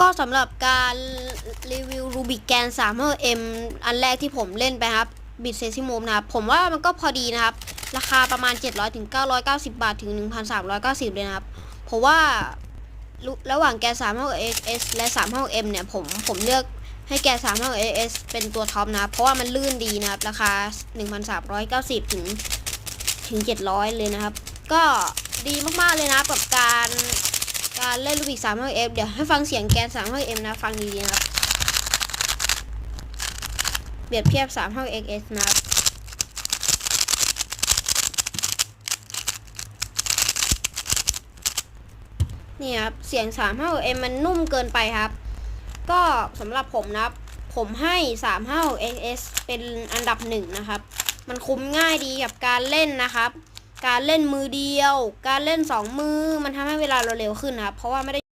ก็สำหรับการรีวิวรูบิกแกน3 m อันแรกที่ผมเล่นไปครับบิดเซซิโมมนะครับ ผมว่ามันก็พอดีนะครับ ราคาประมาณ 700ถึง990 บาทถึง 1,390 เลยนะครับ เพราะว่าระหว่างแก3 5 s และ3 5 m เนี่ย ผมผมเลือกให้แก3 5 s เป็นตัวท็อปนะเพราะว่ามันลื่นดีนะครับ ราคา 1,390 ถึงถึง 700 เลยนะครับ ก็ดีมากๆเลยนะกับการ การเล่นลูกบิก3 5 f เดี๋ยวให้ฟังเสียงแกน3 5 m นะ ฟังดีๆนะครับเปรียบเทียบ3 5 x s นะครับนี่ครับ เสียง 3 5 m มันนุ่มเกินไปครับ ก็สำหรับผมนะครับ ผมให้ 3 5 x s เป็นอันดับหนึ่งนะครับ มันคุ้มง่ายดีกับการเล่นนะครับ การเล่นมือเดียว การเล่นสองมือ มันทำให้เวลาเราเร็วขึ้นนะครับ เพราะว่าไม่ได้